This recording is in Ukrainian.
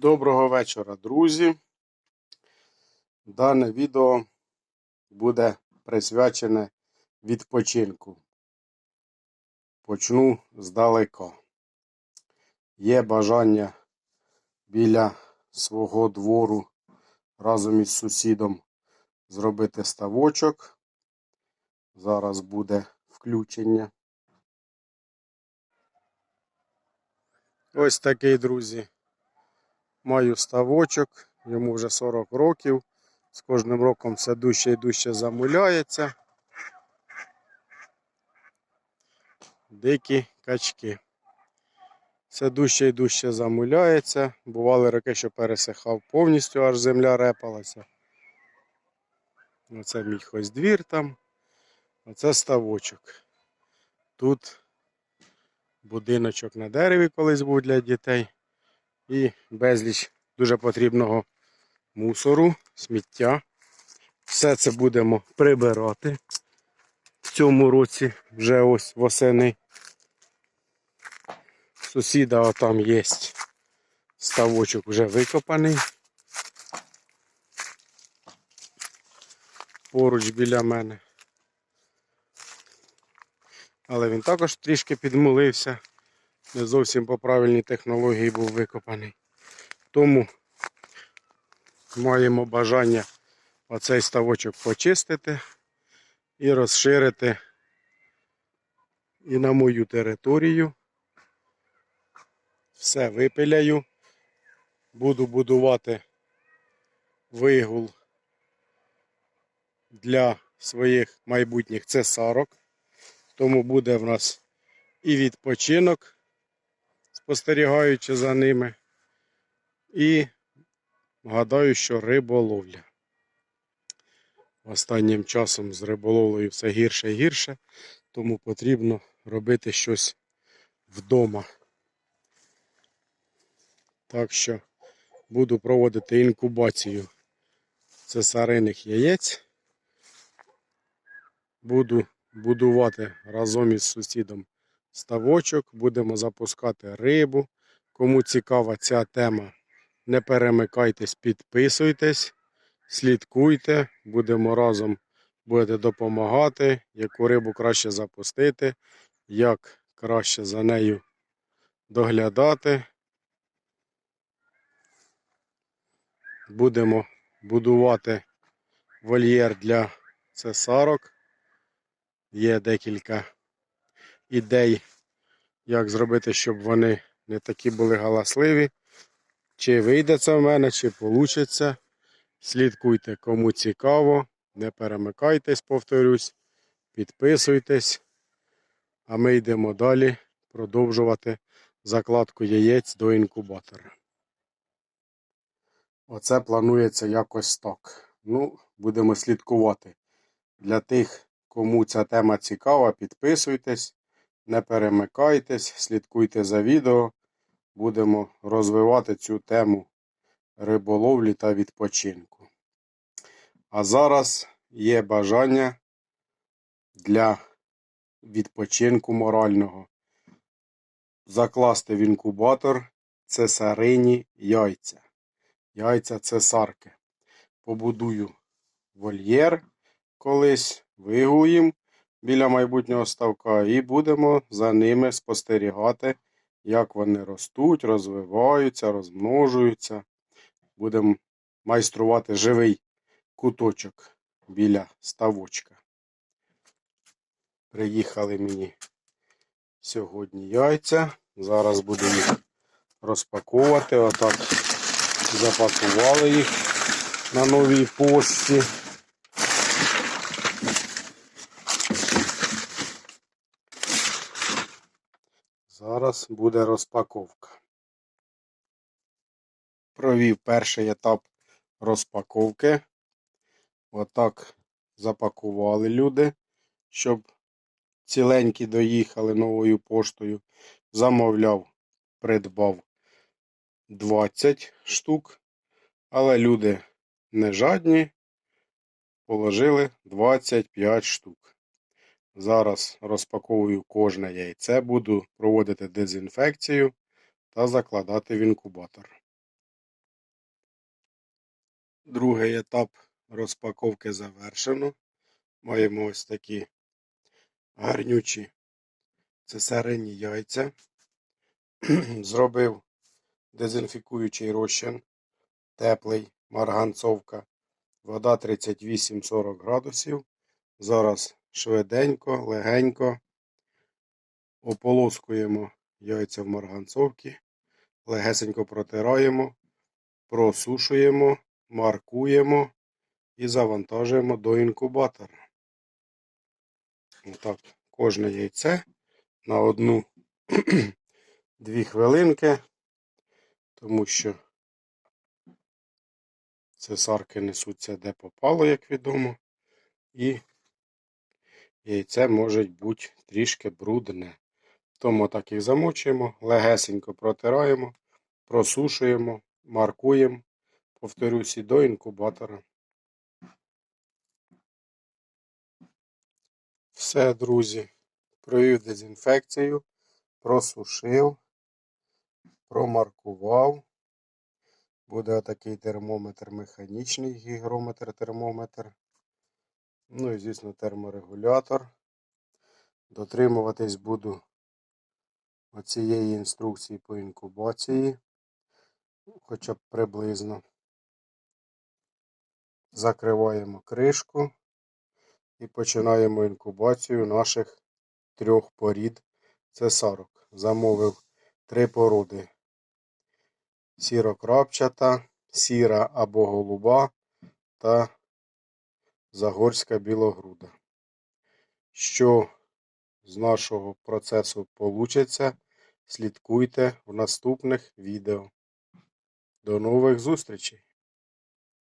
Доброго вечора, друзі. Дане відео буде присвячене відпочинку. Почну здалека. Є бажання біля свого двору разом із сусідом зробити ставочок. Зараз буде включення. Ось такий, друзі. Маю ставочок, йому вже 40 років. З кожним роком все дужче і дужче замуляється. Дикі качки. Все дужче і дужче замуляється. Бували роки, що пересихав повністю, аж земля репалася. Оце мій хоздвір там. Оце ставочок. Тут будиночок на дереві колись був для дітей і безліч дуже потрібного мусору, сміття. Все це будемо прибирати. В цьому році вже ось восени. Сусіда там є ставочок вже викопаний. Поруч біля мене. Але він також трішки підмулився не зовсім по правильній технології був викопаний. Тому маємо бажання оцей ставочок почистити і розширити і на мою територію. Все випиляю. Буду будувати вигул для своїх майбутніх цесарок. Тому буде в нас і відпочинок спостерігаючи за ними. І гадаю, що риболовля. Останнім часом з риболовлею все гірше і гірше, тому потрібно робити щось вдома. Так що буду проводити інкубацію цесариних яєць. Буду будувати разом із сусідом ставочок, будемо запускати рибу. Кому цікава ця тема, не перемикайтесь, підписуйтесь, слідкуйте, будемо разом будете допомагати, яку рибу краще запустити, як краще за нею доглядати. Будемо будувати вольєр для цесарок. Є декілька ідей, як зробити, щоб вони не такі були галасливі. Чи вийде це в мене, чи вийде. Слідкуйте, кому цікаво. Не перемикайтесь, повторюсь, підписуйтесь. А ми йдемо далі продовжувати закладку яєць до інкубатора. Оце планується якось так. Ну, будемо слідкувати. Для тих, кому ця тема цікава, підписуйтесь. Не перемикайтесь, слідкуйте за відео. Будемо розвивати цю тему риболовлі та відпочинку. А зараз є бажання для відпочинку морального. Закласти в інкубатор цесарині яйця. Яйця цесарки. Побудую вольєр колись, вигуїм біля майбутнього ставка і будемо за ними спостерігати, як вони ростуть, розвиваються, розмножуються. Будемо майструвати живий куточок біля ставочка. Приїхали мені сьогодні яйця. Зараз буду їх розпаковувати. Отак запакували їх на новій пошті. Зараз буде розпаковка. Провів перший етап розпаковки. Отак запакували люди, щоб ціленькі доїхали новою поштою. Замовляв, придбав 20 штук. Але люди не жадні, положили 25 штук. Зараз розпаковую кожне яйце, буду проводити дезінфекцію та закладати в інкубатор. Другий етап розпаковки завершено. Маємо ось такі гарнючі цесаринні яйця. Зробив дезінфікуючий розчин, теплий, марганцовка. Вода 38-40 градусів. Зараз швиденько, легенько ополоскуємо яйця в марганцовці, легесенько протираємо, просушуємо, маркуємо і завантажуємо до інкубатора. Отак, кожне яйце на одну дві хвилинки, тому що цесарки несуться де попало, як відомо, і яйце може бути трішки брудне. Тому так їх замочуємо, легесенько протираємо, просушуємо, маркуємо, повторюсь, до інкубатора. Все, друзі, провів дезінфекцію, просушив, промаркував. Буде отакий термометр механічний, гігрометр, термометр. Ну і, звісно, терморегулятор. Дотримуватись буду оцієї інструкції по інкубації, хоча б приблизно. Закриваємо кришку і починаємо інкубацію наших трьох порід цесарок. Замовив три породи. Сірокрапчата, сіра або голуба та загорська білогруда. Що з нашого процесу получиться, слідкуйте в наступних відео. До нових зустрічей!